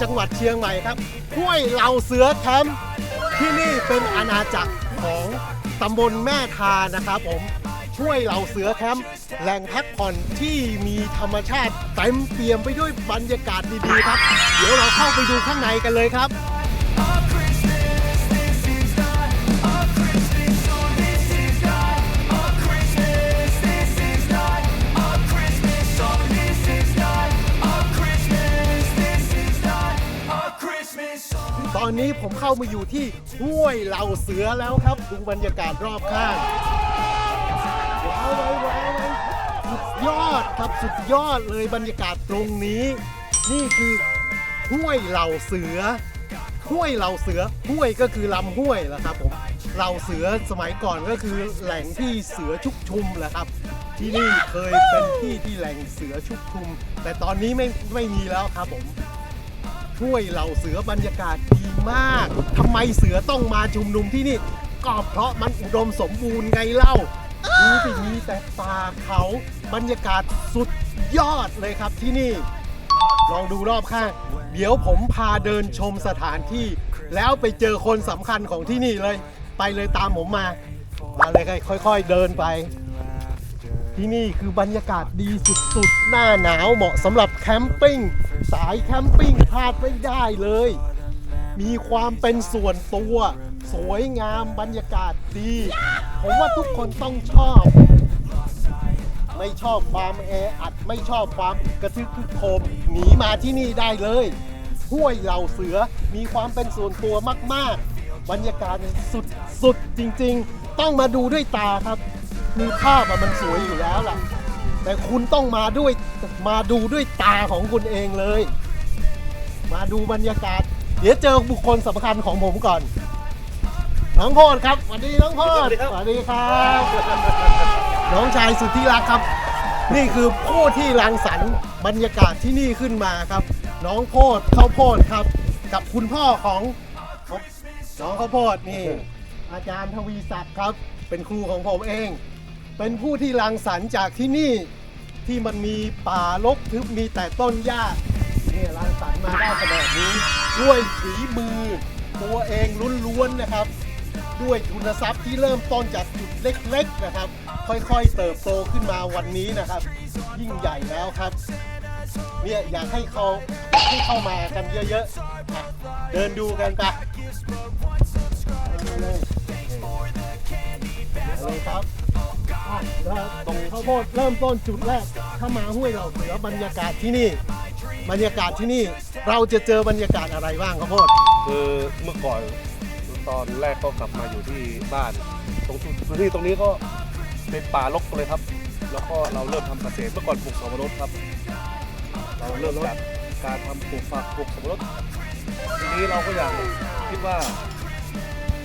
จังหวัดเชียงใหม่ครับห้วยเหล่าเสือแคมป์ที่นี่เป็นอาณาจักรของตำบลแม่ทานะครับผมห้วยเหล่าเสือแคมป์แหล่งพักผ่อนที่มีธรรมชาติเต็มเปี่ยมไปด้วยบรรยากาศดีๆครับ เดี๋ยวเราเข้าไปดูข้างในกันเลยครับ เข้ามาอยู่ที่ห้วยเหล่าเสือแล้วครับ ดูบรรยากาศรอบข้างว้าวว้าวว้าวสุดยอดครับสุดยอดเลยบรรยากาศตรงนี้ นี่คือห้วยเหล่าเสือ ห้วยเหล่าเสือห้วยก็คือลำห้วยแหละครับผมเหล่าเสือสมัยก่อนก็คือแหล่งที่เสือชุกชุมแหละครับ ที่นี่เคยเป็นที่ที่แหล่งเสือชุกชุม แต่ตอนนี้ไม่ไม่มีแล้วครับผม ห้วยเหล่าเสือบรรยากาศดีมาก ทำไมเสือต้องมาชุมนุมที่นี่ ก็เพราะมันอุดมสมบูรณ์ไงเล่าดูสิมีแต่ป่าเขาบรรยากาศสุดยอดเลยครับที่นี่ ลองดูรอบข้าง เดี๋ยวผมพาเดินชมสถานที่ แล้วไปเจอคนสำคัญของที่นี่เลย ไปเลยตามผมมา มาเลยค่อยๆเดินไปที่นี่คือบรรยากาศดีสุดๆ หน้าหนาวเหมาะสำหรับแคมปิ้ง สายแคมปิ้งพลาดไม่ได้เลย มีความเป็นส่วนตัว สวยงามบรรยากาศดี ผมว่าทุกคนต้องชอบ ไม่ชอบความแออัด ไม่ชอบความกระทึกคึกโครมหนีมาที่นี่ได้เลยห้วยเหล่าเสือมีความเป็นส่วนตัวมาก ๆ บรรยากาศสุดสุดจริง ๆ ต้องมาดูด้วยตาครับ คือภาพมันสวยอยู่แล้วล่ะ แต่คุณต้องมาด้วยมาดูด้วยตาของคุณเองเลย มาดูบรรยากาศ เดี๋ยวเจอบุคคลสำคัญของผมก่อน น้องโพดครับสวัสดีน้องโพดสวัสดีครับ น้องชายสุดที่รักครับ นี่คือผู้ที่รังสรรค์บรรยากาศที่นี่ขึ้นมาครับ น้องโพดข้าวโพดครับ กับคุณพ่อของน้องข้าวโพดนี่ อาจารย์ทวีศักดิ์ครับ เป็นครูของผมเอง เป็นผู้ที่รังสรรค์จากที่นี่ที่มันมีป่ารกทึบมีแต่ต้นหญ้าเนี่ยรังสรรค์มาได้ขนาดนี้ด้วยฝีมือ ตัวเองล้วนๆนะครับ ด้วยทุนทรัพย์ที่เริ่มต้นจากจุดเล็กๆนะครับ ค่อยๆเติบโตขึ้นมาวันนี้นะครับ ยิ่งใหญ่แล้วครับเนี่ยอยากให้เขาให้เข้ามากันเยอะๆ เดินดูกันไปไปเลยเอาเลยครับอะแล้วตรงข้าวโพดเริ่มต้นจุดแรก ถ้ามาห้วยเหล่าเสือบรรยากาศที่นี่ บรรยากาศที่นี่เราจะเจอบรรยากาศอะไรบ้างข้าวโพด คือเมื่อก่อนตอนแรกก็กลับมาอยู่ที่บ้าน ตรงพื้นที่ตรงนี้ก็เป็นป่ารกเลยครับ แล้วก็เราเริ่มทำเกษตรเมื่อก่อนปลูกสับปะรดครับ เราเริ่มจากการทำปลูกฝักปลูกสับปะรดทีนี้เราก็อยากคิดว่า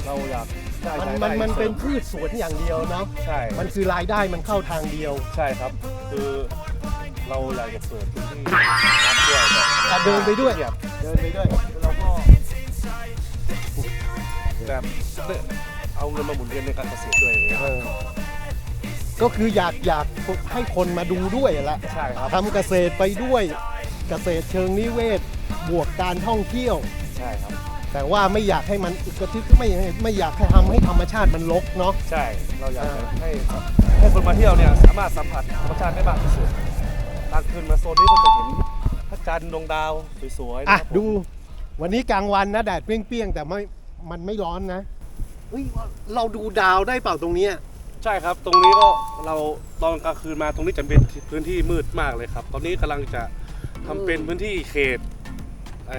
เราอยาก ได้มันรายมันได้มันเป็นสริพืชสวนอย่างเดียวเนาะใช่มันคือรายได้มันเข้าทางเดียวใช่ครับ คือเราอยากจะเปิดพื้นที่รับด้วยแบบอะเดินไปด้วยเงีบเดินไปด้วยเราก็แบบเอาเงินมาหมุนเวียนในการเกษตรด้วยอย่างเงี้ยเออก็คืออยากอยากให้คนมาดูด้วยแหละใช่ครับ ทำเกษตรไปด้วยเกษตรเชิงนิเวศ บวกการท่องเที่ยว ใช่ครับ แต่ว่าไม่อยากให้มันอึกกระทึกไม่ไม่อยากให้ทำให้ธรรมชาติมันรกเนาะ ใช่ เราอยากจะให้ให้คนมาเที่ยวเนี่ยสามารถสัมผัสธรรมชาติได้มากที่สุดกลางคืนมาโซนนี้ก็จะเห็นพระจันทร์ดวงดาวสวยๆอะนะครับผมดูวันนี้กลางวันนะแดดเปรี้ยงๆ แต่ไม่มันไม่ร้อนนะเฮ้ยเราดูดาวได้เปล่าตรงเนี้ยใช่ครับ ตรงนี้ก็เราตอนกลางคืนมาตรงนี้จะเป็นพื้นที่มืดมากเลยครับ ตอนนี้กำลังจะทำเป็นพื้นที่เขตไอ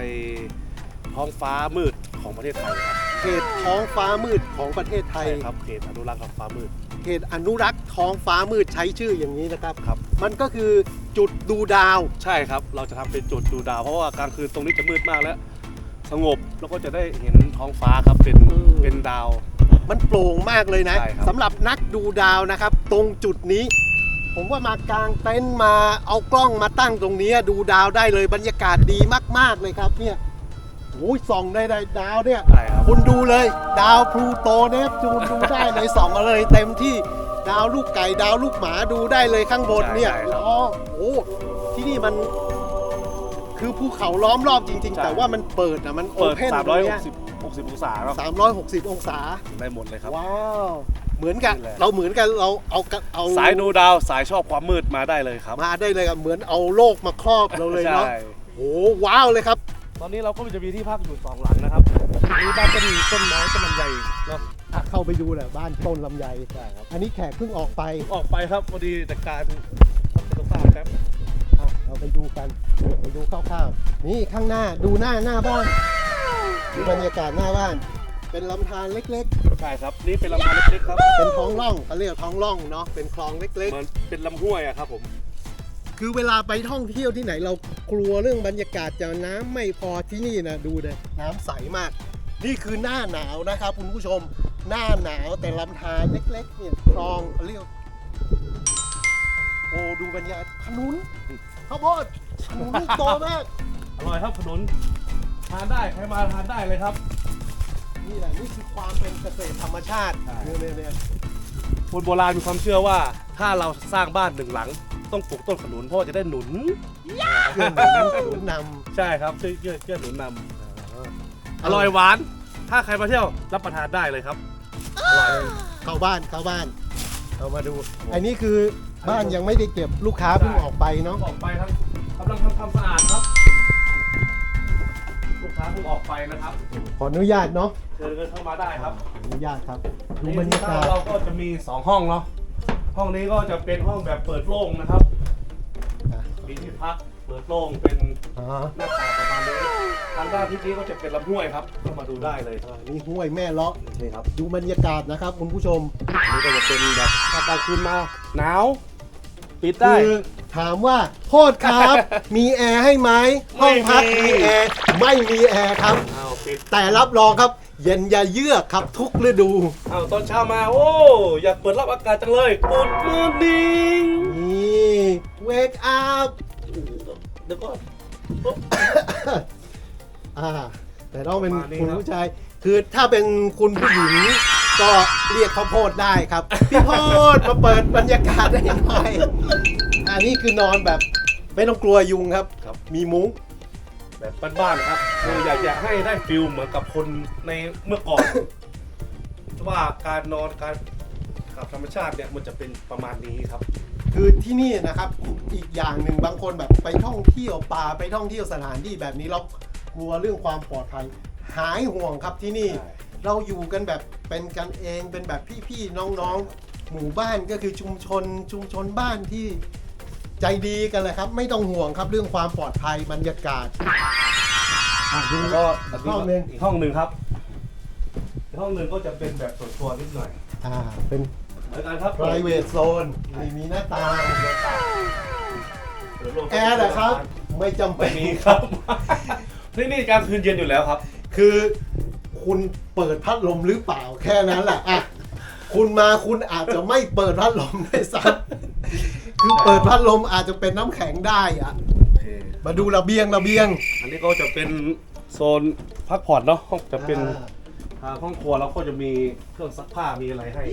ท้องฟ้ามืดของประเทศไทยครับเขตท้องฟ้ามืดของประเทศไทใช่ยครับเขตอนุรักษ์ของฟ้ามืด เขตอนุรักษ์ท้องฟ้ามืดใช้ชื่ออย่างนี้นะครับ ครับ มันก็คือจุดดูดาว ใช่ครับ เราจะทำเป็นจุดดูดาวเพราะว่ากลางคืนตรงนี้จะมืดมากแล้ว สงบแล้วก็จะได้เห็นท้องฟ้าครับเป็นอืม เป็นดาว มันโปร่งมากเลยนะใช่ครับ สำหรับนักดูดาวนะครับ ตรงจุดนี้ ผมว่ามากางเต็นท์มาเอากล้องมาตั้งตรงนี้ดูดาวได้เลยบรรยากาศดีมาก ๆเลยครับเนี่ยโอ้ยส่องได้ได้ดาวเนี่ยใช่ครับ คุณดูเลย ดาวพลูโตเนปจูนดูได้เลยส่องเอาเลยเต็มที่ดาวลูกไก่ดาวลูกหมาดูได้เลยข้างบนเนี่ยใช่ครับอ๋อโอ้ที่นี่มัน คือภูเขาล้อมรอบจริง ใช่ ๆ แต่ว่ามันเปิดอะมันโอเปิด เพน360 60องศาครับสามร้อยหกสิบองศา ได้หมดเลยครับ ว้าว เหมือนกันนี่แหละ เราเหมือนกันเราเอากะเอาสายดูดาวสายชอบความมืดมาได้เลยครับมาได้เลยครับเหมือนเอาโลกมาครอบเราเลยเนาะ ใช่ โอ้ว้าวเลยครับ ตอนนี้เราก็จะมีที่พักอยู่สองหลังนะครับนี่บ้านต้นต้นไม้ต้นลำไยเนาะอะเข้าไปดูแหละบ้านต้นลำไยใช่ครับ อันนี้แขกเพิ่งออกไปออกไปครับพอดีแต่การต้องทราบครับอะเราไปดูกันไปดูคร่าวๆนี่ข้างหน้าดูหน้าหน้าบ้านดูบรรยากาศหน้าบ้าน เป็นลำธารเล็กใช่ครับนี่เป็นลำธารเล็กๆครับๆ เป็นท้องร่องเขาเรียกท้องร่องเนาะเป็นคลองเล็ก เหมือนเป็นลำห้วยอะครับผมๆ คือเวลาไปท่องเที่ยวที่ไหนเรากลัวเรื่องบรรยากาศจะน้ำไม่พอที่นี่นะดูเลยน้ำใสมาก นี่คือหน้าหนาวนะครับคุณผู้ชมหน้าหนาวแต่ลำธารเล็ก ๆ เนี่ยคลองเขาเรียกโอ้ดูบรรยากาศขนุนข้าวโพดขนุนลูกโตมาก อร่อยครับขนุนทานได้ใครมาทานได้เลยครับ นี่แหละนี่คือความเป็นเกษตรธรรมชาติใช่ เนี่ยเนี่ยเนี่ยคนโบราณมีความเชื่อว่า ถ้าเราสร้างบ้านหนึ่งหลัง ต้องปลูกต้นขนุนเพราะว่าจะได้หนุนเพื่อนหนุนหนุนนใช่ครับช่วยเกื้อเกื้อหนุนนำำอร่อยหวาน ถ้าใครมาเที่ยวรับประทานได้เลยครับ อร่อยเข้าบ้านเข้าบ้านเอามาดูอันนี้คือบ้านยังไม่ได้เก็บลูกค้าเพิ่งออกไปเนาะออกไปครับกำลังทำความสะอาดครับ ลูกค้าเพิ่งออกไปนะครับขออนุญาตเนาะเชิญเข้ามาได้ครับ ขออนุญาตครับดูบรรยากาศเราก็จะมี 2 ห้องเนาะ ห้องนี้ก็จะเป็นห้องแบบเปิดโล่งนะครับอะ มีที่พักเปิดโล่งเป็นอ๋อหน้าต่างประมาณนี้ทางด้านที่นี้ก็จะเป็นลำห้วยครับเข้ามาดูได้เลยอ่านี่ห้วยแม่เลาะใช่ครับดูบรรยากาศนะครับคุณผู้ชมอันนี้ก็จะเป็นแบบถ้ากลางคืนมาหนาวปิดได้ คือถามว่าโทษครับ มีแอร์ให้ไหมห้องพักไม่มี มีแอร์ไม่มีแอร์ครับ อ้าวปิดแต่รับรองครับ เย็นอย่าเยือกครับทุกฤดู อ้าวตอนเช้ามาโอ้อยากเปิดรับอากาศจังเลย Good morning นี่ wake up เดี๋ยวก่อน อ่า แต่ต้องเป็นประมาณนี้คุณครับ ผู้ชาย คือถ้าเป็นคุณผู้หญิง ก็เรียกข้าวโพดได้ครับ พี่โพดมาเปิดบรรยากาศได้หน่อยอันนี้คือนอนแบบ ไม่ต้องกลัวยุงครับครับมีมุ้ง แบบบ้านๆครับคืออยากอยากให้ได้ฟิลเหมือนกับคนในเมื่อก่อน ว่าการนอนการกับธรรมชาติเนี่ยมันจะเป็นประมาณนี้ครับ คือที่นี่นะครับอีกอย่างหนึ่งบางคนแบบไปท่องเที่ยวป่าไปท่องเที่ยวสถานที่แบบนี้เรากลัวเรื่องความปลอดภัยหายห่วงครับที่นี่ ใช่ เราอยู่กันแบบเป็นกันเองเป็นแบบพี่ๆน้องๆ หมู่บ้านก็คือชุมชนชุมชนบ้านที่ ใจดีกันเลยครับ ไม่ต้องห่วงครับเรื่องความปลอดภัยบรรยากาศอะดูแล้วก็อันนี้ห้องหนึ่งอีกห้องหนึ่งครับอีกห้องหนึ่งก็จะเป็นแบบส่วนตัวนิดหน่อยอ่าเป็นเหมือนกันครับ private zone มีมีหน้าต่างแอร์เหรอครับ ไม่จำเป็ไม่นมีครับที่นี่กลางคืนเย็นอยู่แล้วครับ คือคุณเปิดพัดลมหรือเปล่าแค่นั้นแหละอะคุณมาคุณอาจจะไม่เปิดพัดลมด้วยซ้ำ คือเปิดพัดลมอาจจะเป็นน้ำแข็งได้อะมาดูระเบียงระเบียงอันนี้ก็จะเป็นโซนพักผ่อนเนาะห้องจะเป็นอ่าทางห้องครัวเราก็จะมีเครื่องซักผ้ามีอะไรให้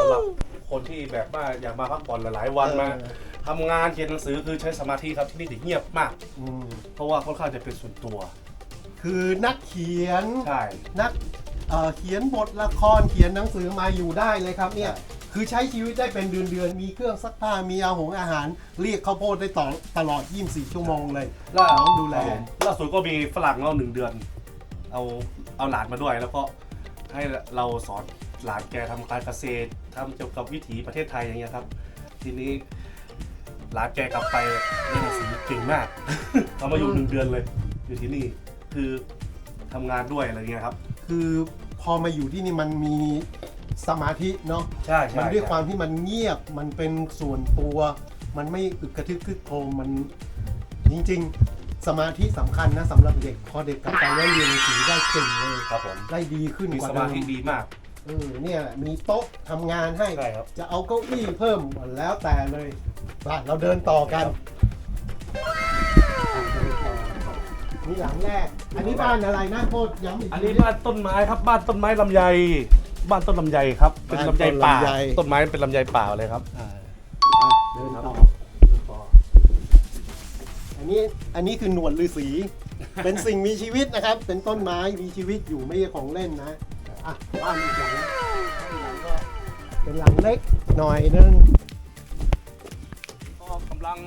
สำหรับคนที่แบบว่าอยากมาพักผ่อนหลายๆวันมาเออทำงานเขียนหนังสือคือใช้สมาธิครับที่นี่จะเงียบมาก อืมเพราะว่าค่อนข้างจะเป็นส่วนตัว คือนักเขียน ใช่ นักเอ่อเขียนบทละครเขียนหนังสือมาอยู่ได้เลยครับเนี่ยใช่ คือใช้ชีวิตได้เป็นเดือนๆมีเครื่องซักผ้ามีอาหงอาหาร เรียกข้าวโพดได้ต่อตลอด 24 ชั่วโมงเลยล่าน้องดูแล ล่าสุดก็มีฝรั่งเราหนึ่งเดือน เอาเอาหลานมาด้วยแล้วก็ให้เราสอนหลานแกทำการเกษตรทำเกี่ยวกับวิถีประเทศไทยอย่างเงี้ยครับ ทีนี้หลานแกกลับไปเรียนหนังสือเก่งมากเขามาอยู่หนึ่งเดือนเลย อยู่ที่นี่คือทำงานด้วยอะไรเงี้ยครับ คือพอมาอยู่ที่นี่มันมี สมาธิเนาะใช่ใช่มันด้วยความที่มันเงียบมันเป็นส่วนตัว มันไม่อึกกระทึกคึกโครมมันจริงๆ สมาธิสำคัญนะสำหรับเด็ก พอเด็กกลับไปแล้วเรียนหนังสือได้เก่งเลยครับผมได้ดีขึ้นมีกว่าสเดิมาธิดีมาก เออเนี่ยแหละมีโต๊ะทำงานให้ ใช่ครับ จะเอาเก้าอี้เพิ่มแล้วแต่เลยบ้านเราเดินต่อกันนี่หลังแรก อันนี้บ้านอะไรนะโทษย้ำอีกอันทีนี้บ้านต้นไม้ครับบ้านต้นไม้ลำไย บ้านต้นลำไยครับ เป็นลำไยป่าต้นไม้เป็นลำไยป่าเลยครับ อ่าอะเดินต่ออันอันนี้อันนี้คือหนวดฤาษีเป็นสิ่งมีชีวิตนะครับ เป็นต้นไม้มีชีวิตอยู่ไม่ใช่ของเล่นนะอะบ้านอีกหลังบ้านอีกหลังก็เป็นหลังเล็กหน่อยนึงก็กำลัง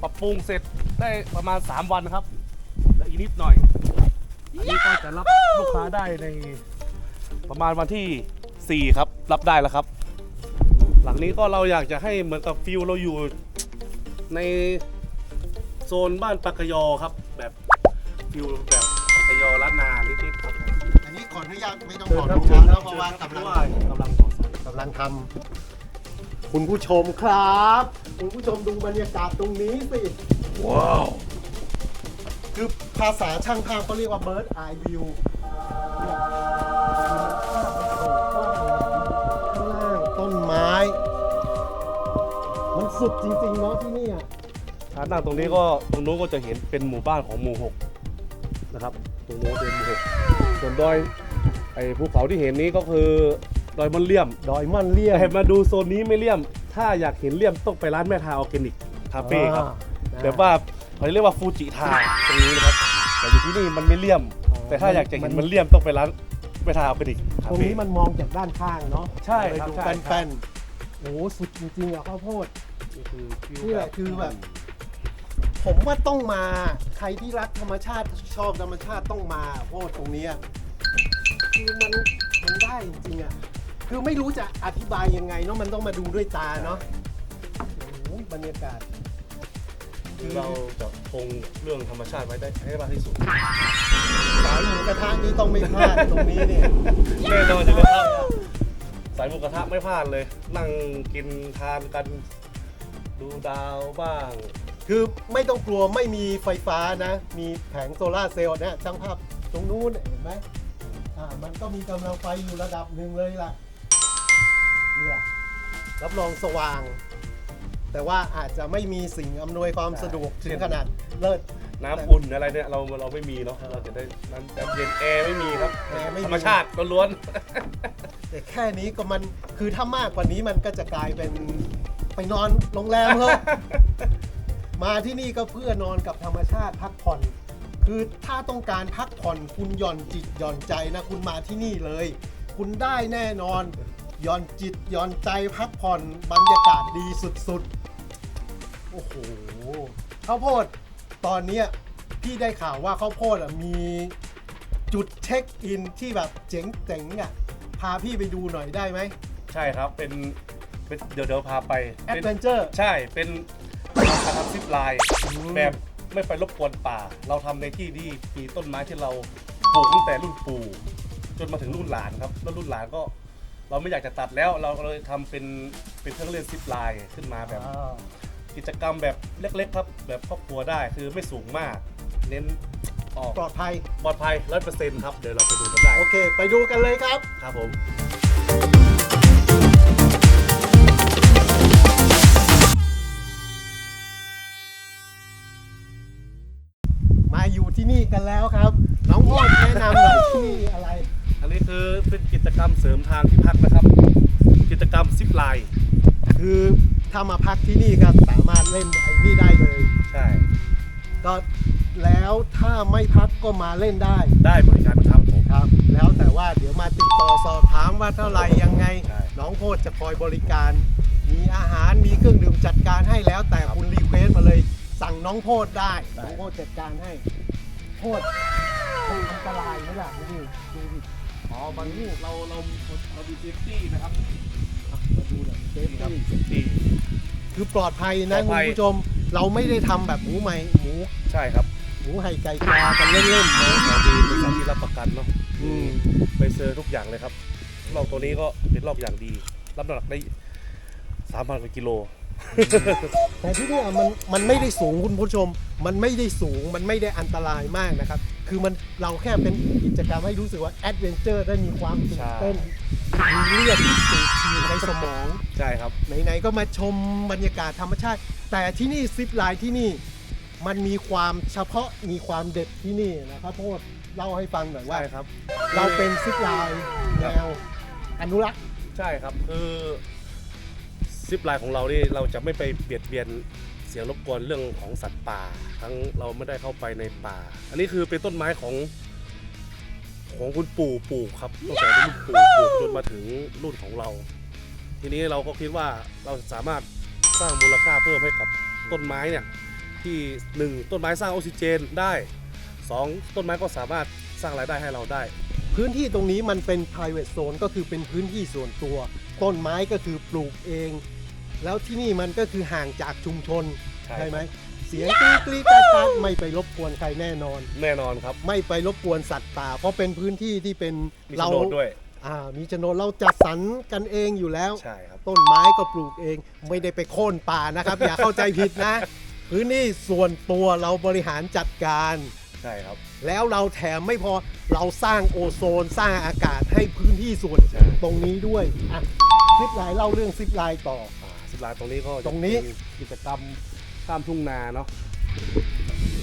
ปรับปรุงเสร็จได้ประมาณ 3 วันครับ และอีกนิดหน่อยอันนี้ก็จะรับลูกค้าได้ใน ประมาณวันที่ 4 ครับ รับได้แล้วครับ หลังนี้ก็เราอยากจะให้เหมือนกับฟิลเราอยู่ในโซนบ้านปากกยอครับ แบบฟิลแบบปากกยอล้านนานิดๆครับอันนี้ขออนุญาตไม่ต้องเชิขญอคอรับนุเชิญาญตคแล้รัวบเพราะว่ากำลังกำลังต่อสายกำลังทำคุณผู้ชมครับ คุณผู้ชมดูบรรยากาศตรงนี้สิ ว้าว คือภาษาช่างภาพเขาเรียกว่า bird eye view สุดจริงๆเนาะที่นี่อะถ้านั่งตรงนี้ก็ตรงนู้นก็จะเห็นเป็นหมู่บ้านของหมู่หกนะครับ ตรงนู้นเป็นหมู่หกส่วนดอยไอ้ภูเขาที่เห็นนี้ก็คือดอยมันเลี่ยมดอยม่อนเลี่ยแต่มาดูโซนนี้ไม่เลี่ยม ถ้าอยากเห็นเลี่ยมต้องไปร้านแม่ทาออร์แกนิกคาเฟ่ครับแบบว่าเขาเรียกว่าฟูจิทาตรงนี้นะครับแต่อยู่ที่นี่มันไม่เลี่ยม แต่ถ้าอยากจะเห็นมันเลี่ยมต้องไปร้านแม่ทาออร์แกนิกคาตรงเฟ่นี้มันมองจากด้านข้างเนาะใช่ครับเลยดูใช่แป้นๆโอ้โหสุดจริงๆอะข้าวโพดนี่ คือฟิลนี่แหละคือแบบ ผมว่าต้องมาใครที่รักธรรมชาติชอบธรรมชาติต้องมาเพราะว่าตรงเนี้ยคือมันมันได้จริงๆอะคือไม่รู้จะอธิบายยังไงเนาะมันต้องมาดูด้วยตาเนาะโอ้โหบรรยากาศ คือเราจะคงเรื่องธรรมชาติไว้ได้ให้มากที่สุดสายหมูกระทะนี่ต้องไม่พลาดตรงนี้เนี่ยแน่นอนอยู่แล้วครับสายหมูกระทะไม่พลาดเลย นั่งกินทานกัน ดูดาวบ้าง คือไม่ต้องกลัวไม่มีไฟฟ้านะ มีแผงโซลาร์เซลล์เนี่ยช่างภาพตรงนู้นเนี่ยเห็นไหมอ่ามันก็มีกำลังไฟอยู่ระดับหนึ่งเลยล่ะเนี่ยรับรองสว่าง แต่ว่าอาจจะไม่มีสิ่งอำนวยความสะดวกถึงขนาดเลิศ น้ำอุ่นอะไรเนี่ยเราเราไม่มีเนาะเราจะได้น้ำน้ำเย็นแอร์ไม่มีครับแอร์ไม่มี ธรรมชาติล้วนแต่แค่นี้ก็มันคือถ้ามากกว่านี้มันก็จะกลายเป็น ไปนอนโรงแรมเลยมาที่นี่ก็เพื่อนอนกับธรรมชาติพักผ่อน คือถ้าต้องการพักผ่อนคุณหย่อนจิตหย่อนใจนะ คุณมาที่นี่เลย คุณได้แน่นอนหย่อนจิตหย่อนใจพักผ่อนบรรยากาศดีสุดๆ โอ้โหข้าวโพดตอนเนี้ยพี่ได้ข่าวว่าข้าวโพดอะมีจุดเช็คอินที่แบบเจ๋งๆอะพาพี่ไปดูหน่อยได้ไหม ใช่ครับ เป็น เป็นเดี๋ยวเดี๋ยวพาไปแอดเป็นเวนเจอร์ ใช่เป็นการทำซิปไลน์แบบไม่ไปรบกวนป่า เราทำในที่ที่มีต้นไม้ที่เราปลูกตั้งแต่รุ่นปู่จนมาถึงรุ่นหลานครับแล้วรุ่นหลานก็ เราไม่อยากจะตัดแล้วเราก็เลยทำเป็นเป็นเครื่องเล่นซิปไลน์ขึ้นมาแบบ กิจกรรมแบบเล็กๆครับ แบบครอบครัวได้คือไม่สูงมาก เน้นออกปลอดภัย ปลอดภัยร้อยเปอร์เซ็นต์ครับ เดี๋ยวเราไปดูกันได้โอเค ไปดูกันเลยครับ ครับผม นี่กันแล้วครับ น้องโพดแนะนำหน่อยที่นี่อะไร อันนี้คือเป็นกิจกรรมเสริมทางที่พักนะครับ กิจกรรมซิปไลน์คือถ้ามาพักที่นี่ก็สามารถเล่นไอ้นี่ได้เลย ใช่ ก็แล้วถ้าไม่พักก็มาเล่นได้ได้เหมือนกันครับผม ครับ แล้วแต่ว่าเดี๋ยวมาติดต่อสอบถามว่าเท่าไหร่ยังไง ใช่ น้องโพดจะคอยบริการ มีอาหารมีเครื่องดื่มจัดการให้แล้วแต่คุณรีเควสมาเลย สั่งน้องโพดได้ น้องโพดจัดการให้ โพดมันอันตรายไหมล่ะดูดิดูดิอ๋อบางลูกเราเราเราดูเซฟตี้นะครับมาดูหน่อยเซฟนี่ครับตี้ เซฟตี้ คือปลอดภัยนะปลอดคุภัณยผู้ชม เราไม่ได้ทำแบบหมูใหม่หมูใช่ครับหมูไห่ไก่ปลากันเล่นๆนะเราดีเป็นสารที่รับประกันเนาะอืมไปเซอร์ทุกอย่างเลยครับลอกตัวนี้ก็เป็นลอกอย่างดี รับน้ำหนักได้สามพันกว่ากิโล แต่ที่เนี่ยมันมันไม่ได้สูงคุณผู้ชม มันไม่ได้สูงมันไม่ได้อันตรายมากนะครับ คือมันเราแค่เป็นกิจกรรมให้รู้สึกว่าแอดเวนเจอร์ได้มีความตื่นเต้นมีเลือดที่สูบฉีดในสมองใช่ครับไหนๆก็มาชมบรรยากาศธรรมชาติ แต่ที่นี่ซิปไลน์ที่นี่มันมีความเฉพาะมีความเด็ดที่นี่นะครับโทษเล่าให้ฟังหน่อยว่าใช่ครับ เราเป็นซิปไลน์แนวอนุรักษ์ใช่ครับคือ ซิปไลน์ของเรานี่เราจะไม่ไปเบียดเบียนเสียงรบกวนเรื่องของสัตว์ป่า ทั้งเราไม่ได้เข้าไปในป่า อันนี้คือเป็นต้นไม้ของของคุณปู่ปลูกครับตั้งแต่รุ่นปู่ปลูกจนมาถึงรุ่นของเรา ทีนี้เราก็คิดว่าเราสามารถสร้างมูลค่าเพิ่มให้กับต้นไม้เนี่ยที่หนึ่งต้นไม้สร้างออกซิเจนได้สองต้นไม้ก็สามารถสร้างรายได้ให้เราได้ พื้นที่ตรงนี้มันเป็น private zone ก็คือเป็นพื้นที่ส่วนตัว ต้นไม้ก็คือปลูกเอง แล้วที่นี่มันก็คือห่างจากชุมชนใช่ใช่ ไหมเสียงกรี๊ดกรี๊ดกราดกราดไม่ไปรบกวนใครแน่นอน แน่นอนครับไม่ไปรบกวนสัตว์ป่า เพราะเป็นพื้นที่ที่เป็นมีเราโฉนดด้วยอ่ามีโฉนดเราจัดสรรกันเองอยู่แล้ว ใช่ครับ ต้นไม้ก็ปลูกเองไม่ได้ไปโค่นป่านะครับ อย่าเข้าใจผิดนะ พื้นที่ส่วนตัวเราบริหารจัดการ ใช่ครับ แล้วเราแถมไม่พอเราสร้างโอโซนสร้างอากาศให้พื้นที่ส่วนใช่ตรงนี้ด้วยอะซิปไลน์เล่าเรื่องซิปไลน์ต่ออ่าสิบ ลานตรงนี้ก็จะตรงนี้เป็นกิจกรรมข้ามทุ่งนาเนาะ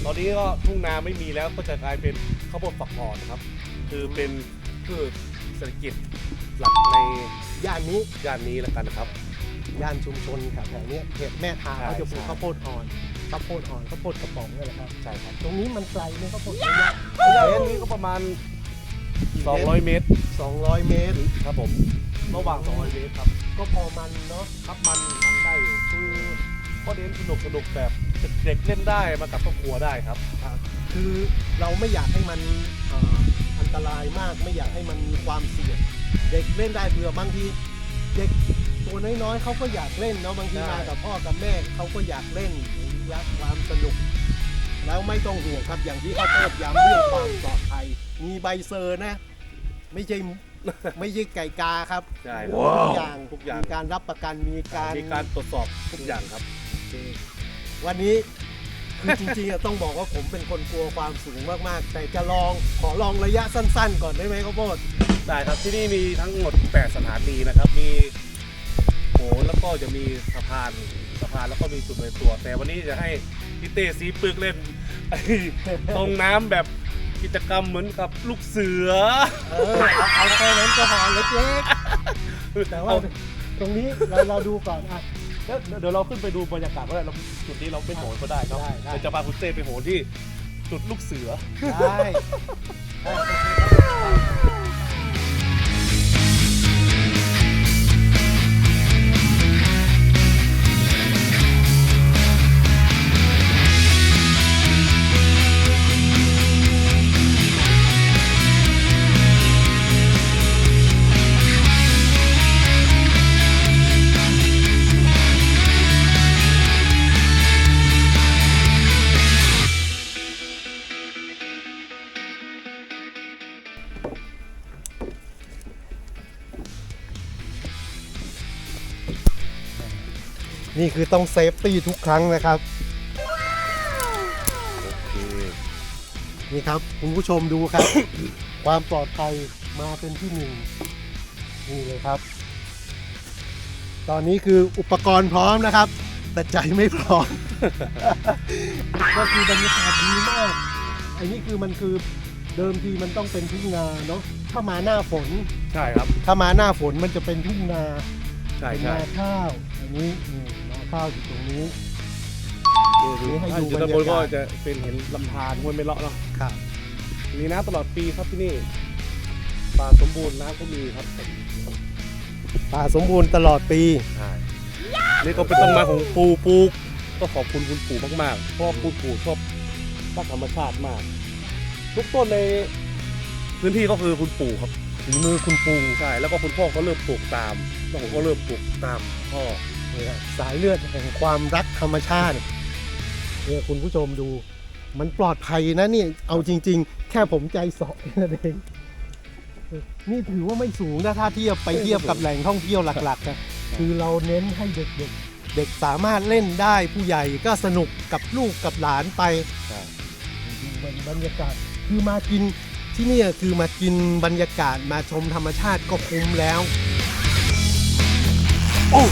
ตอนนี้ก็ทุ่งนาไม่มีแล้วก็จะกลายเป็นข้าวโพดฝักอ่อนนะครับ คือเป็นพืชเศรษฐกิจหลักในย่านนี้ย่านนี้แล้วกันนะครับ ย่านชุมชนแถวๆเนี้ยเขตแม่ทาใช่ เขาจะปลูกใช่ข้าวโพดอ่อนข้าวโพดอ่อนข้าวโพดกระป๋องนี่แหละครับ ใช่ครับตรงนี้มันไกลไหมข้าวโพดระยะระยะนี้ก็ประมาณ200 เมตร 200 เมตร ครับผม ระหว่าง200เมตรครับ ก็พอมันเนาะครับมันมันได้อยู่คือก็เน้นสนุกสนุกแบบเด็กๆเล่นได้มากับครอบครัวได้ครับคือเราไม่อยากให้มันเอ่ออันตรายมากไม่อยากให้มันมีความเสี่ยงเด็กเล่นได้เผื่อบางทีเด็กตัวน้อยๆเขาก็อยากเล่นเนาะบางทีใช่มากับพ่อกับแม่เขาก็อยากเล่นอยากความสนุก แล้วไม่ต้องห่วงครับอย่างที่เขาพูดย้ำเรื่องความปลอดภัย มีใบเซอร์นะ ไม่ใช่ ไม่ใช่ไก่กาครับใช่ทุกอย่างทุกอย่าง มีการรับประกันมีการมีการตรวจสอบทุกอย่างครับ วันนี้คือจริงๆอะต้องบอกว่าผมเป็นคนกลัวความสูงมากๆ แต่จะลองขอลองระยะสั้นๆ ก่อนได้ไหมข้าวโพดได้ครับที่นี่มีทั้งหมด 8 สถานีนะครับ มีโหนแล้วก็จะมีสะพานสะพานแล้วก็มีจุดในตัว แต่วันนี้จะให้พี่เต้สีปึกเล่นไอ้ตรงน้ำแบบ กิจกรรมเหมือนกับลูกเสือ เออเอาเอาแค่นั้นก็พอเล็กๆแต่ว่าเอาตรงนี้เราเราดูก่อนอะเดี๋ยวเดี๋ยวเราขึ้นไปดูบรรยากาศก็ได้เราจุดนี้เราไปโหนก็ได้เนาะได้ได้ เดี๋ยวจะพาคุณเต้ไปโหนที่จุดลูกเสือ ได้ได้ นี่คือต้องเซฟตี้ทุกครั้งนะครับนี่ครับคุณผู้ชมดูครับ ความปลอดภัยมาเป็นที่หนึ่งนี่เลยครับ ตอนนี้คืออุปกรณ์พร้อมนะครับ แต่ใจไม่พร้อม ก็คือบรรยากาศดีมากอันนี้คือมันคือเดิมทีมันต้องเป็นทุ่งนาเนาะถ้ามาหน้าฝน ใช่ครับ ถ้ามาหน้าฝนมันจะเป็นทุ่งนาใช่เป็นใช่ นาข้าวอันนี้นี่นา ข้าวอยู่ตรงนี้นี่ให้ถ้าดูอยู่บรด้ารนยากาศบนก็จะเป็นเห็นลำธารห้วยไม่เลาะเนาะครับมีน้ำตลอดปีครับที่นี่ป่าสมบูรณ์น้ำก็มีครับป่าสมบูรณ์ตลอดปีใช่นี่ก็เป็นต้นไม้ของปู่ปลูกก็ขอบคุณคุณปู่มากๆเพราะว่าคุณปู่ชอบรักธรรมชาติมาก ทุกต้นในพื้นที่ก็คือคุณปู่ครับฝีมือคุณปูใช่แล้วก็คุณพ่อก็เริ่มปลูกตามแล้วผมก็เริ่มปลูกตามพ่อเนี่ย สายเลือดแห่งความรักธรรมชาติเนี่ยคุณผู้ชมดูมันปลอดภัยนะนี่เอาจริง ๆ แค่ผมใจสอบนั้นเองนี่ถือว่าไม่สูงนะถ้าเทียบไปเทียบกับแหล่งท่องเที่ยวหลักๆนะคือเราเน้นให้เด็กๆ เด็กสามารถเล่นได้ผู้ใหญ่ก็สนุกกับลูกกับหลานไปบรรยากาศคือมากินที่นี่คือมากินบรรยากาศมาชมธรรมชาติก็คุ้มแล้ว โอ้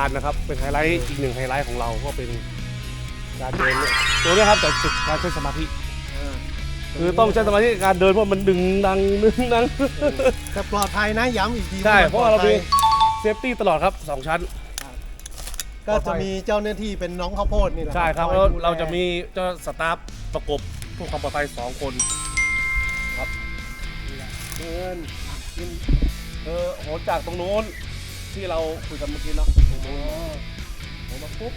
านนะครับ เป็นไฮไลท์อีกหนึ่งไฮไลท์ของเราก็เป็นการเดินเนี่ยตัวเนี้ครับแต่จุดการใช้สมาธิ คือต้องใช้สมาธิในการเดินเพราะมันดึงดังดึงดัง แต่ปลอดภัยนะย้ำอีกทีใช่ว่เพราะว่าเราปลมีอดภัยเซฟตี้ตลอดครับสองชั้น ก็จะมีเจ้าหน้าที่เป็นน้องข้าวโพดนี่แหละใช่ครับอยแล้วดูแลเราจะมีเจ้าสตาฟประกบผู้ความปลอดภัยสองคนครับเดินเออโหจากตรงนู้นที่เราคุยกันเมื่อกี้เนาะ ตรงนู้นผมมาปุ๊บ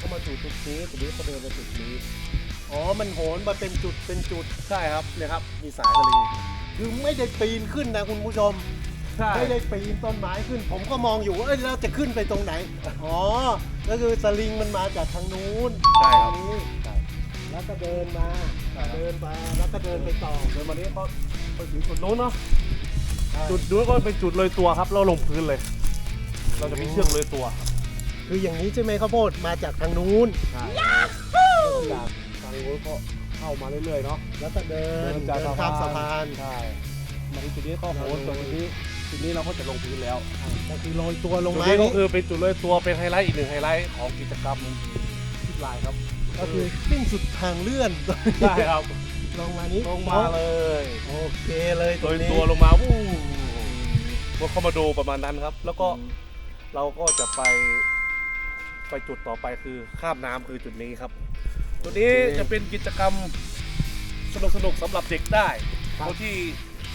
ก็มาสู่จุดนี้จุดนี้เขาเดินมาจุดนี้ อ๋อ มันโหนมาเป็นจุดเป็นจุดใช่ครับเนี่ยครับ มีสายสลิงคือไม่ได้ปีนขึ้นนะคุณผู้ชม ใช่ ไม่ได้ปีนต้นไม้ขึ้น ผมก็มองอยู่ว่าเอ้ยเราจะขึ้นไปตรงไหน อ๋อ ก็คือสลิงมันมาจากทางนู้นใช่ครับ ทางนี้ใช่แล้วก็เดินมา ใช่ครับ เดินไปแล้วก็เดินไปต่อ เดินมานี้ก็ไปถึงจุดนู้นเนาะ จุดนู้นก็เป็นจุดเลยตัวครับ เราลงพื้นเลย เราจะมีเชือกเลยตัวคื ออย่างนี้ใช่ไหมข้าวโพดมาจากทางนู้นใช่จากทางนู้นก็เข้ามาเรื่อยๆเนาะแล้วก็เดินจากเดินข้ามสะพานใช่มาที่จุดนี้ก็โหนจุดนี้จุดนี้เราก็จะลงพื้นแล้วก็คือโรยตัวลงจุดมานี้ก็นี่คือเป็นจุดเลยตัวเป็นไฮไลท์อีกหนึ่งไฮไลท์ของกิจกรรมทิศลายครับ ก็คือสิ้นสุดทางเลื่อนใช่ครับลงมานี้ลงมาเลยโอเคเลยโดตัวยนี้ตัวลงมาวู้พวกเข้ามาดูประมาณนั้นครับ แล้วก็เราก็จะไป ไปจุดต่อไปคือข้ามน้ำคือจุดนี้ครับ จุดนี้จะเป็นกิจกรรมสนุกสนุกๆสำหรับเด็กได้เพราะที่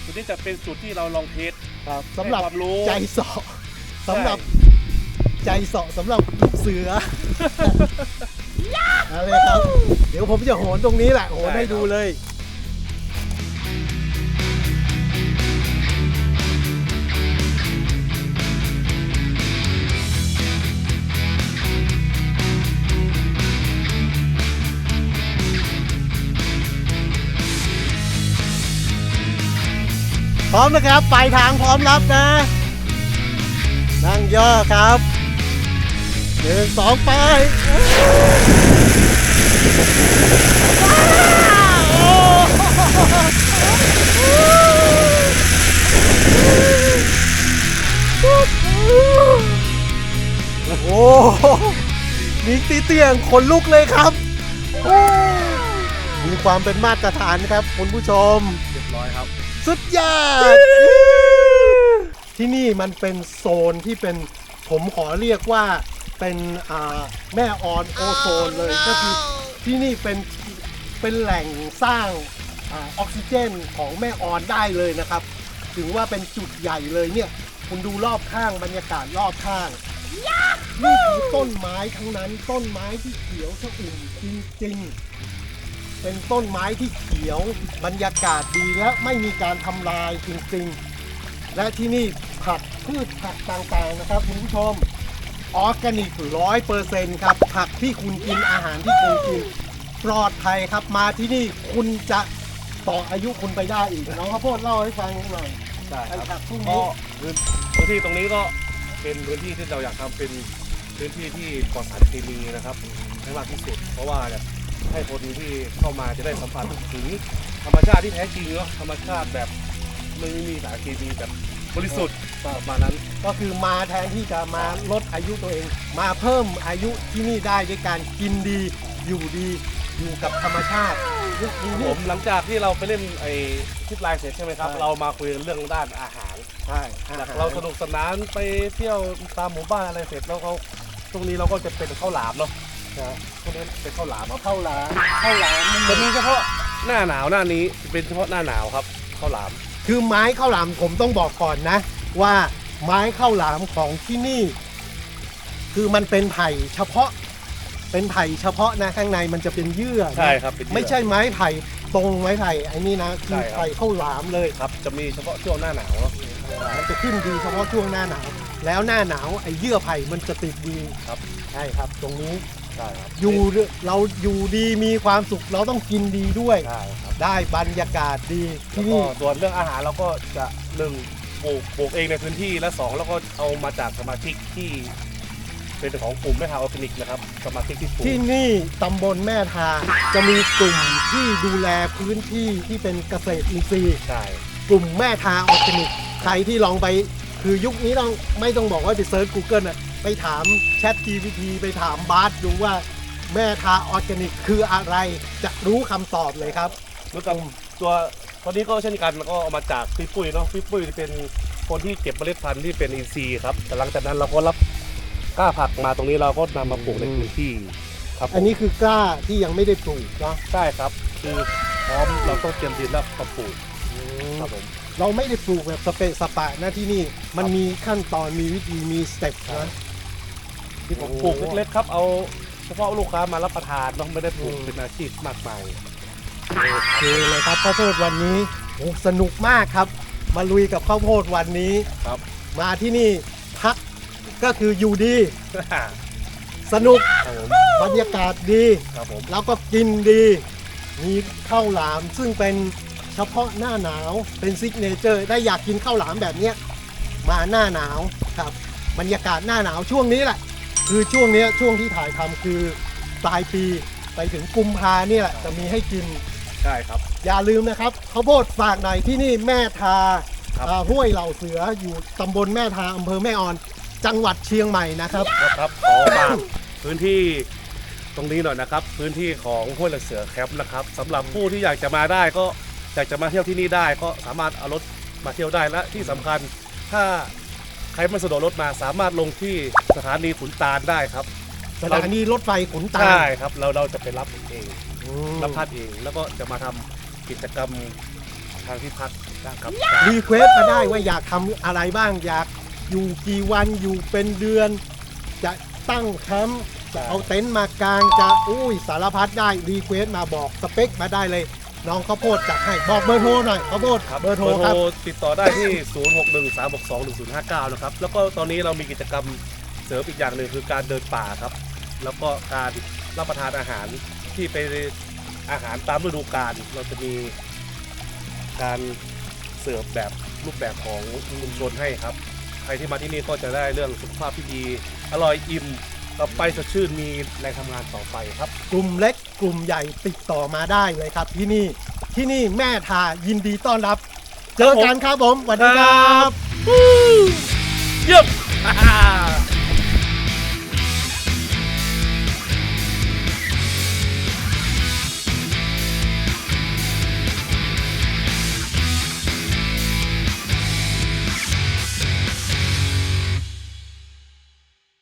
จุดนี้จะเป็นจุดที่เราลองเทสครับสำหรับให้ความรู้ ใจเสาะสำหรับใจเสาะสำหรับลูกเสือเอาเลยครับ เดี๋ยวผมจะโหนตรงนี้แหละโหนให้ดูเลย พร้อมนะครับปลายทางพร้อมรับนะ นั่งย่อครับหนึ่งสองไปโอ้โหมีตีเตียงขนลุกเลยครับ มีความเป็นมาตรฐานครับคุณผู้ชม เรียบร้อยครับ สุดยอด ที่นี่มันเป็นโซนที่เป็นผมขอเรียกว่าเป็นแม่ออนโอโซนเลยก็คือที่นี่เป็นเป็นแหล่งสร้างออกซิเจนของแม่ออนได้เลยนะครับถึงว่าเป็นจุดใหญ่เลยเนี่ย คุณดูรอบข้างบรรยากาศรอบข้างนี่คือต้นไม้ทั้งนั้นต้นไม้ที่เขียวชอุ่มจริงๆ เป็นต้นไม้ที่เขียว บรรยากาศดีและไม่มีการทำลายจริงๆ และที่นี่ผักพืชผักต่างๆนะครับคุณผู้ชมออร์แกนิกร้อยเปอร์เซ็นต์ครับ ผักที่คุณกินอาหารที่คุณกินปลอดภัยครับมาที่นี่คุณจะต่ออายุคุณไปได้อีกน้องข้าวโพดเล่าให้ฟังหน่อยใช่ไอ้คผัรับกพวกก็นี้พื้นพื้นที่ตรงนี้ก็เป็นพื้นที่ที่เราอยากทำเป็นพื้นที่ที่ปลอดสารเคมีนะครับให้มากที่สุด เพราะว่าอยาก ให้คนที่เข้ามาจะได้สัมผัสถึงธรรมชาติที่แท้จริงเนาะธรรมชาติแบบไม่มีสารเคมีแบบบริสุทธิ์ประมาณนั้นก็คือมาแทนที่จะมาลดอายุตัวเอง มาเพิ่มอายุที่นี่ได้ด้วยการกินดีอยู่ดีอยู่กับธรรมชาตินี่คือผนี่มหลังจากที่เราไปเล่นไอ้คลิปไลน์เสร็จใช่ไหมครับ ใช่ เรามาคุยกันเรื่องด้านอาหารใช่จากเราสนุกสนานไปเที่ยวตามหมู่บ้านอะไรเสร็จแล้วเขาตรงนี้เราก็จะเป็นข้าวหลามเนาะ นะพวกนี้เป็นข้าวหลามเอาเข้าหลามเข้าหลามจะมีเฉพาะหน้าหนาวหน้านี้เป็นเฉพาะหน้าหนาวครับข้าวหลาม คือไม้ข้าวหลามผมต้องบอกก่อนนะ ว่าไม้ข้าวหลามของที่นี่ คือมันเป็นไผ่เฉพาะ เป็นไผ่เฉพาะนะข้างในมันจะเป็นเยื่อนะใช่ครับเป็นเยื่อ ไม่ใช่ไม้ไผ่ตรงไม้ไผ่ไอ้นี่นะคือใช่ครับไผ่ข้าวหลามเลยครับ จะมีเฉพาะช่วงหน้าหนาวเนาะมันจะขึ้นดีเฉพาะช่วงหน้าหนาวแล้วหน้าหนาวไอ้เยื่อไผ่มันจะติดดีครับ ใช่ครับ ตรงนี้ ใช่ครับอยู่เราอยู่ดีมีความสุขเราต้องกินดีด้วย ใช่ครับได้บรรยากาศดีแล้วที่ก็นี่ส่วนเรื่องอาหารเราก็จะหนึ่งปลูกปลูกเองในพื้นที่และสองแล้วก็เอามาจากสมาชิกที่ เป็นของกลุ่มแม่ค้าออร์แกนิกนะครับสมาชิกที่ปลูกที่นี่ตำบลแม่ทาจะมีกลุ่มที่ดูแลพื้นที่ที่เป็นเกษตรอินทรีย์ ใช่ กลุ่มแม่ทาออร์แกนิกใครที่ลองไป คือยุคนี้ต้องไม่ต้องบอกว่าไปเซิร์ช Google นะไปถาม Chat GPT ไปถามบาสดูว่าแม่ทาออร์แกนิกคืออะไรจะรู้คำตอบเลยครับ แล้วก็ตัวตอนนี้ก็เช่นกันแล้วก็เอามาจากพี่ปุ้ยเนาะพี่ปุ้ยเป็นคนที่เก็บเมล็ดพันธุ์ที่เป็นอินทรีย์ครับแต่หลังจากนั้นเราก็รับกล้าผักมาตรงนี้เราก็นำมาปลูกในพื้นที่ครับผมอันนี้คือกล้าที่ยังไม่ได้ปลูกเนาะ ใช่ครับ คือพร้อมเราต้องเตรียมดินแล้วมาปลูก ครับผม เราไม่ได้ปลูกแบบสเปะสปะนะที่นี่ มันมีขั้นตอนมีวิธีมีสเต็ปนะที่ผมปลูกเล็กๆครับ เอาเฉพาะลูกค้ามารับประทานเนาะไม่ได้ปลูกอืมเป็นอาชีพมากมาย โอเคเลยครับข้าวโพดวันนี้โอ้สนุกมากครับ มาลุยกับข้าวโพดวันนี้ครับ มาที่นี่พักก็คืออยู่ดีครับสนุกผมบรรยากาศดี ครับผม แล้วก็กินดี มีข้าวหลามซึ่งเป็น เฉพาะหน้าหนาวเป็นซิกเนเจอร์ได้อยากกินข้าวหลามแบบเนี้ยมาหน้าหนาวครับบรรยากาศหน้าหนาวช่วงนี้แหละ คือช่วงเนี้ยช่วงที่ถ่ายทำคือปลายปีไปถึงกุมภาเนี่ยแหละจะมีให้กินใช่ครับ อย่าลืมนะครับข้าวโพดฝากหน่อยที่นี่แม่ทาครับอ่าห้วยเหล่าเสืออยู่ตำบลแม่ทาอำเภอแม่ออน จังหวัดเชียงใหม่นะครับนะครับขอฝากพื้นที่ตรงนี้หน่อยนะครับ พื้นที่ของห้วยเหลักเสือแคมป์นะครับสำหรับผู้ที่อยากจะมาได้ก็ อยากจะมาเที่ยวที่นี่ได้ก็สามารถเอารถมาเที่ยวได้และที่สำคัญ ถ้าใครไม่สะดวกรถมาสามารถลงที่สถานีขุนตาลได้ครับสถานีรถไฟขุนตาลใช่ครับ เราเราจะไปรับเองอืมรับพัดเองแล้วก็จะมาทำกิจกรรมทางที่พักนะครับรีเควสมาได้ว่าอยากทำอะไรบ้างอยากอยู่กี่วันอยู่เป็นเดือน จะตั้งแคมป์จะเอาเต็นท์มากางจะอุ้ยสารพัดได้รีเควสมาบอกสเปคมาได้เลย น้องข้าวโพดจัดให้บอกเบอร์โทรหน่อยข้าวโพดครับเบอร์โทรครับติดต่อได้ที่ 0613621059 นะครับ แล้วก็ตอนนี้เรามีกิจกรรมเสริมอีกอย่างหนึ่งคือการเดินป่าครับ แล้วก็การรับประทานอาหารที่เป็นอาหารตามฤดูกาลเราจะมีการเสิร์ฟแบบรูปแบบของชุมชนให้ครับ ใครที่มาที่นี่ก็จะได้เรื่องสุขภาพที่ดี อร่อยอิ่มกลับไปสดชื่นมีแรงทำงานต่อไปครับ กลุ่มเล็ก กลุ่มใหญ่ติดต่อมาได้เลยครับ ที่นี่ที่นี่แม่ทายินดีต้อนรับ เจอกันครับผมสวัสดีครับ เยี่ยม